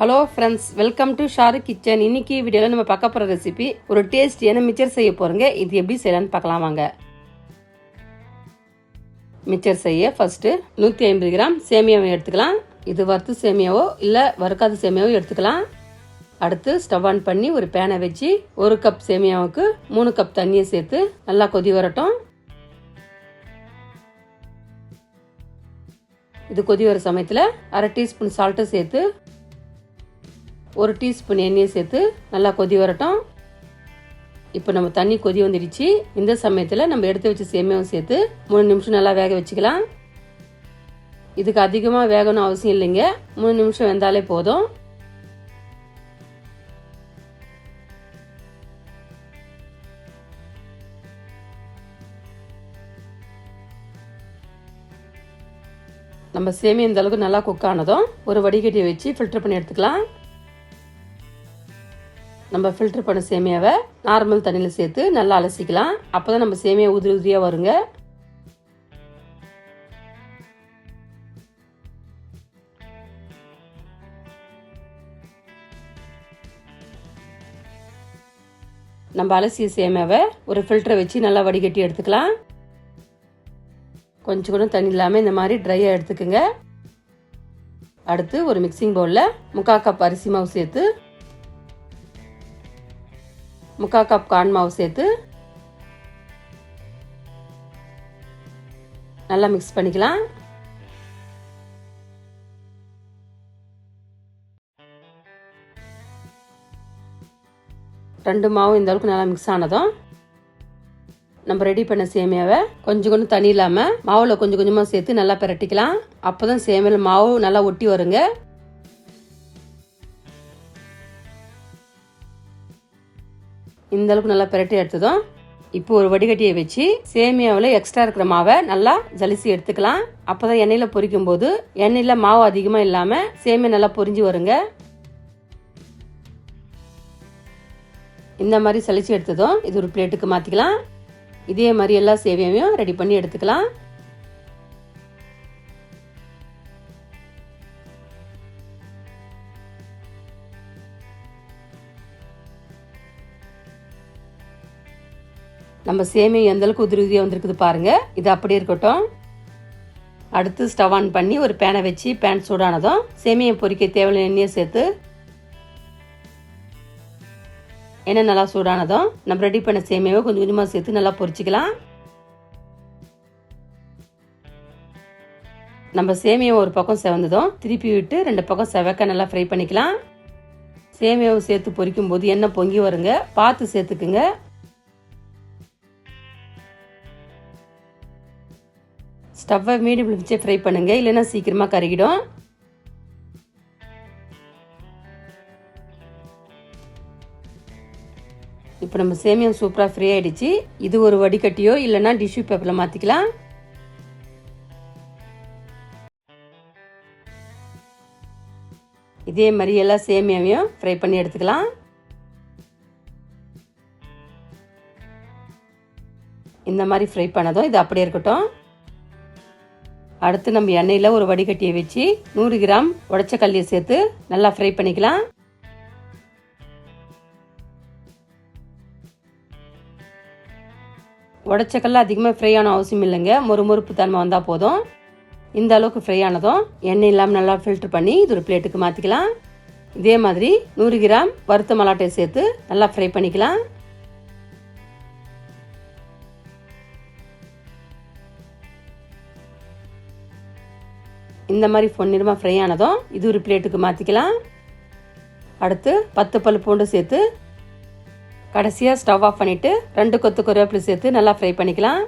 Hello friends welcome to Sharu kitchen இன்னைக்கு வீடியோவில் நம்ம பார்க்க போகிற ரெசிபி ஒரு டேஸ்டியான மிச்சர் செய்ய போகிறோங்க இது எப்படி செய்யலாம்னு பார்க்கலாம் வாங்க. மிச்சர் செய்ய ஃபஸ்ட்டு நூற்றி ஐம்பது கிராம் சேமியாவை எடுத்துக்கலாம். இது வறுத்து சேமியாவோ இல்லை வறுக்காத சேமியாவோ எடுத்துக்கலாம். அடுத்து ஸ்டவ் ஆன் பண்ணி ஒரு பேனை வச்சு ஒரு கப் சேமியாவுக்கு மூணு கப் தண்ணியை சேர்த்து நல்லா கொதி வரட்டும். இது கொதி வர சமயத்தில் அரை டீஸ்பூன் சால்ட்டு சேர்த்து ஒரு டீஸ்பூன் எண்ணெயை சேர்த்து நல்லா கொதி வரட்டும். இப்போ நம்ம தண்ணி கொதி வந்துடுச்சு. இந்த சமயத்தில் நம்ம எடுத்து வச்ச சேமியாவும் சேர்த்து மூணு நிமிஷம் நல்லா வேக வச்சுக்கலாம். இதுக்கு அதிகமாக வேகணும் அவசியம் இல்லைங்க. மூணு நிமிஷம் வெந்தாலே போதும். நம்ம சேமியா இந்த அளவுக்கு நல்லா குக் ஆனதும் ஒரு வடிகட்டியை வச்சு ஃபில்டர் பண்ணி எடுத்துக்கலாம். நம்ம ஃபில்டர் பண்ண சேமியாவை நார்மல் தண்ணியில் சேர்த்து நல்லா அலசிக்கலாம். அப்போ தான் நம்ம சேமியா உதிரி உதிரியாக வருங்க. நம்ம அலசிய சேமியாவை ஒரு ஃபில்டரை வச்சு நல்லா வடிகட்டி எடுத்துக்கலாம். கொஞ்சம் கூட தண்ணி இல்லாமல் இந்த மாதிரி ட்ரையாக எடுத்துக்கோங்க. அடுத்து ஒரு மிக்சிங் பவுலில் முக்கால் கப் அரிசி மாவு சேர்த்து முக்கால் கப் கான் மாவு சேர்த்து நல்லா மிக்ஸ் பண்ணிக்கலாம். ரெண்டு மாவும் இந்த அளவுக்கு நல்லா மிக்ஸ் ஆனதும் நம்ம ரெடி பண்ண சேமியாவை கொஞ்சம் கொஞ்சம் தண்ணி இல்லாமல் மாவில் கொஞ்சம் கொஞ்சமாக சேர்த்து நல்லா பிரட்டிக்கலாம். அப்போ தான் சேமியில் மாவு நல்லா ஒட்டி வருங்க. இந்த அளவுக்கு நல்லா பிரட்டி எடுத்ததும் இப்போ ஒரு வடிகட்டியை வச்சு சேமியாவில் எக்ஸ்ட்ரா இருக்கிற மாவை நல்லா ஜலிசி எடுத்துக்கலாம். அப்போ தான் எண்ணெயில் பொரிக்கும் போது எண்ணெயில் மாவு அதிகமாக இல்லாமல் சேமியா நல்லா பொரிஞ்சு வருங்க. இந்த மாதிரி சளிச்சு எடுத்ததும் இது ஒரு பிளேட்டுக்கு மாற்றிக்கலாம் இதே மாதிரி எல்லா சேவையையும் ரெடி பண்ணி எடுத்துக்கலாம். நம்ம சேமியா எந்தளவுக்கு உதிரி உதிரியாக வந்திருக்குது பாருங்கள் இது அப்படியே இருக்கட்டும். அடுத்து ஸ்டவ் ஆன் பண்ணி ஒரு பேனை வச்சு பேன் சூடானதும் சேமியம் பொறிக்க தேவையான எண்ணெயை சேர்த்து எண்ணெய் நல்லா சூடானதும் நம்ம ரெடி பண்ண சேமியாவை கொஞ்சம் கொஞ்சமாக சேர்த்து நல்லா பொரிச்சிக்கலாம் நம்ம சேமியாவை ஒரு பக்கம் செவந்ததும் திருப்பி விட்டு ரெண்டு பக்கம் செவக்க நல்லா ஃப்ரை பண்ணிக்கலாம். சேமியாவை சேர்த்து பொரிக்கும் போது எண்ணெய் பொங்கி வருங்க. பார்த்து சேர்த்துக்குங்க. ஸ்டவ்வை மீடியம் வச்சே ஃப்ரை பண்ணுங்க. இல்லைன்னா சீக்கிரமாக கருகிடும். இப்போ நம்ம சேமியா சூப்பராக ஃப்ரீ ஆகிடுச்சு இது ஒரு வடிகட்டியோ இல்லைன்னா டிஷ்யூ பேப்பரில் மாற்றிக்கலாம் இதே மாதிரி எல்லா சேமியாவையும் ஃப்ரை பண்ணி எடுத்துக்கலாம். இந்த மாதிரி ஃப்ரை பண்ணதும் இது அப்படியே இருக்கட்டும். அடுத்து நம்ம எண்ணெயில் ஒரு வடிகட்டியை வச்சு நூறு கிராம் உடச்ச கல்லியை சேர்த்து நல்லா ஃப்ரை பண்ணிக்கலாம். உடச்சக்கல்ல அதிகமாக ஃப்ரை ஆன அவசியம் இல்லைங்க. மொறு மொறுப்பு தன்மை வந்தால் போதும். இந்த அளவுக்கு ஃப்ரை ஆனதும் எண்ணெய் இல்லாமல் நல்லா ஃபில்டர் பண்ணி இது ஒரு பிளேட்டுக்கு மாற்றிக்கலாம் இதே மாதிரி நூறு கிராம் வறுத்த மலாட்டையை சேர்த்து நல்லா ஃப்ரை பண்ணிக்கலாம். இந்த மாதிரி பொன்னிறமாக ஃப்ரை ஆனதும் இது ஒரு பிளேட்டுக்கு மாற்றிக்கலாம் அடுத்து பத்து பல் பூண்டு சேர்த்து கடைசியாக ஸ்டவ் ஆஃப் பண்ணிவிட்டு ரெண்டு கொத்து கருவேப்பிலை சேர்த்து நல்லா ஃப்ரை பண்ணிக்கலாம்.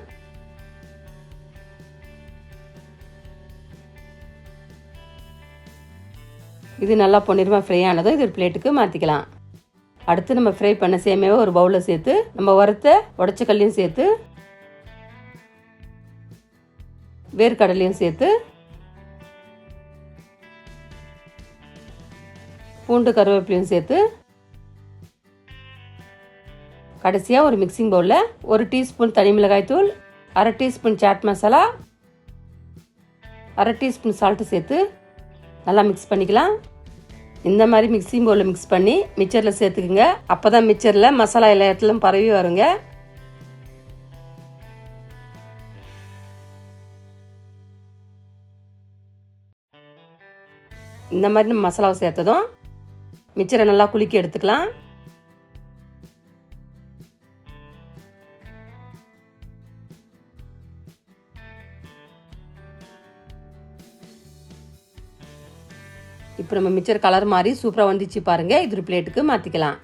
இது நல்லா பொன்னிறமாக ஃப்ரை ஆனதும் இது ஒரு பிளேட்டுக்கு மாற்றிக்கலாம் அடுத்து நம்ம ஃப்ரை பண்ண சேமியாவை ஒரு பவுலில் சேர்த்து நம்ம வறுத்த உடச்ச கல்லையும் சேர்த்து வேர்க்கடலையும் சேர்த்து பூண்டு கருவேப்பிலையும் சேர்த்து கடைசியாக ஒரு மிக்சிங் பவுலில் ஒரு டீஸ்பூன் தனி மிளகாய் தூள் அரை டீஸ்பூன் சாட் மசாலா அரை டீஸ்பூன் சால்ட்டு சேர்த்து நல்லா மிக்ஸ் பண்ணிக்கலாம். இந்த மாதிரி மிக்சிங் பவுலில் மிக்ஸ் பண்ணி மிக்சரில் சேர்த்துக்குங்க. அப்போ தான் மிக்சரில் மசாலா எல்லா இடத்துலையும் பரவி வருங்க. இந்த மாதிரி நம்ம மசாலாவை சேர்த்ததும் மிச்சரை நல்லா குலுக்கி எடுத்துக்கலாம். இப்போ நம்ம மிச்சர் கலர் மாதிரி சூப்பராக வந்துச்சு பாருங்கள் இது ஒரு பிளேட்டுக்கு மாற்றிக்கலாம்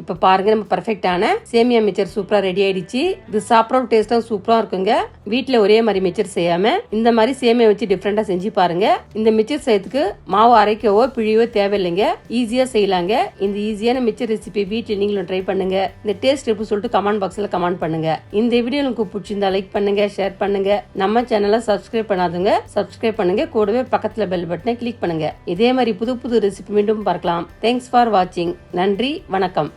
இப்போ பாருங்க நம்ம பர்ஃபெக்டான சேமியா மிச்சர் சூப்பரா ரெடி ஆயிடுச்சு. இது சாப்பிட்ற டேஸ்ட்டும் சூப்பரா இருக்குங்க. வீட்டில் ஒரே மாதிரி மிச்சர் செய்யாம இந்த மாதிரி சேமியா வச்சு டிஃப்ரெண்டா செஞ்சு பாருங்க. இந்த மிச்சர் செய்யறதுக்கு மாவு அரைக்கவோ பிழியவோ தேவையில்லைங்க. ஈஸியா செய்யலாங்க. இந்த ஈஸியான மிச்சர் ரெசிபி வீட்டில் நீங்களும் ட்ரை பண்ணுங்க. இந்த டேஸ்ட் எப்படி சொல்லிட்டு கமெண்ட் பாக்ஸ்ல கமெண்ட் பண்ணுங்க. இந்த வீடியோ உங்களுக்கு பிடிச்சிருந்தா லைக் பண்ணுங்க ஷேர் பண்ணுங்க. நம்ம சேனலை சப்ஸ்கிரைப் பண்ணாதுங்க சப்ஸ்கிரைப் பண்ணுங்க. கூடவே பக்கத்துல பெல் பட்டனை கிளிக் பண்ணுங்க. இதே மாதிரி புது புது ரெசிபி மீண்டும் பார்க்கலாம். தேங்க்ஸ் ஃபார் வாட்சிங் நன்றி வணக்கம்.